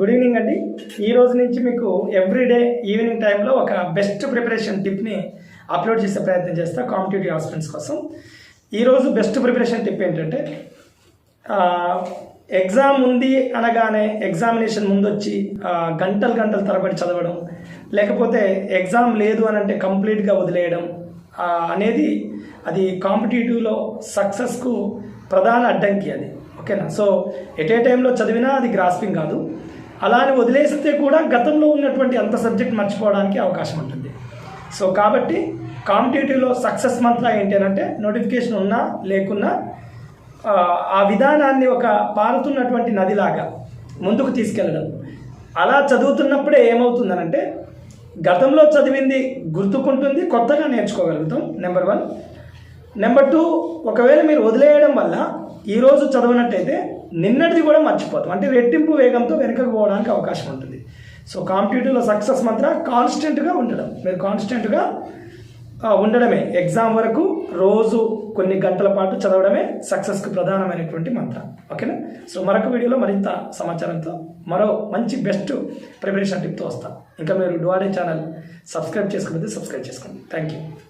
Good evening అండి. ఈ రోజు నుంచి మీకు ఎవ్రీడే ఈవినింగ్ టైంలో ఒక బెస్ట్ ప్రిపరేషన్ టిప్ని అప్లోడ్ చేసే ప్రయత్నం చేస్తా కాంపిటేటివ్ ఆస్పిరెంట్స్ కోసం. ఈరోజు బెస్ట్ ప్రిపరేషన్ టిప్ ఏంటంటే ఎగ్జామ్ ఉంది అనగానే ఎగ్జామినేషన్ ముందు వచ్చి గంటలు గంటలు తరబడి చదవడం లేకపోతే ఎగ్జామ్ లేదు అని అంటే కంప్లీట్గా వదిలేయడం అనేది అది కాంపిటేటివ్లో సక్సెస్కు ప్రధాన అడ్డంకి అది. ఓకేనా? సో ఎట్ ఏ టైంలో చదివినా అది గ్రాస్పింగ్ కాదు. అలా అని వదిలేస్తే కూడా గతంలో ఉన్నటువంటి అంత సబ్జెక్ట్ మర్చిపోవడానికి అవకాశం ఉంటుంది. సో కాబట్టి కాంపిటేటివ్లో సక్సెస్ మంత్ర ఏంటి అని అంటే నోటిఫికేషన్ ఉన్నా లేకున్నా ఆ, ఆ విధానాన్ని ఒక పారుతున్నటువంటి నదిలాగా ముందుకు తీసుకెళ్ళడం. అలా చదువుతున్నప్పుడే ఏమవుతుందనంటే గతంలో చదివింది గుర్తుకుంటుంది కొత్తగా నేర్చుకోగలుగుతాం నెంబర్ వన్. నెంబర్ టూ ఒకవేళ మీరు వదిలేయడం వల్ల ఈరోజు చదవనట్టయితే నిన్నటిది కూడా మర్చిపోతాం. అంటే రెట్టింపు వేగంతో వెనుకకు పోవడానికి అవకాశం ఉంటుంది. సో కాంపిటేటివ్లో సక్సెస్ మాత్రం కాన్స్టెంట్గా ఉండడం. మీరు కాన్స్టెంట్గా ఉండడమే. ఎగ్జామ్ వరకు రోజు కొన్ని గంటల పాటు చదవడమే సక్సెస్కు ప్రధానమైనటువంటి మంత్రం. ఓకేనా సో మరొక వీడియోలో మరింత సమాచారంతో మరో మంచి బెస్ట్ ప్రిపరేషన్ టిప్తో వస్తాను ఇంకా మీరు డువాడే ఛానల్ సబ్స్క్రైబ్ చేసుకుంటే సబ్స్క్రైబ్ చేసుకోండి. Thank you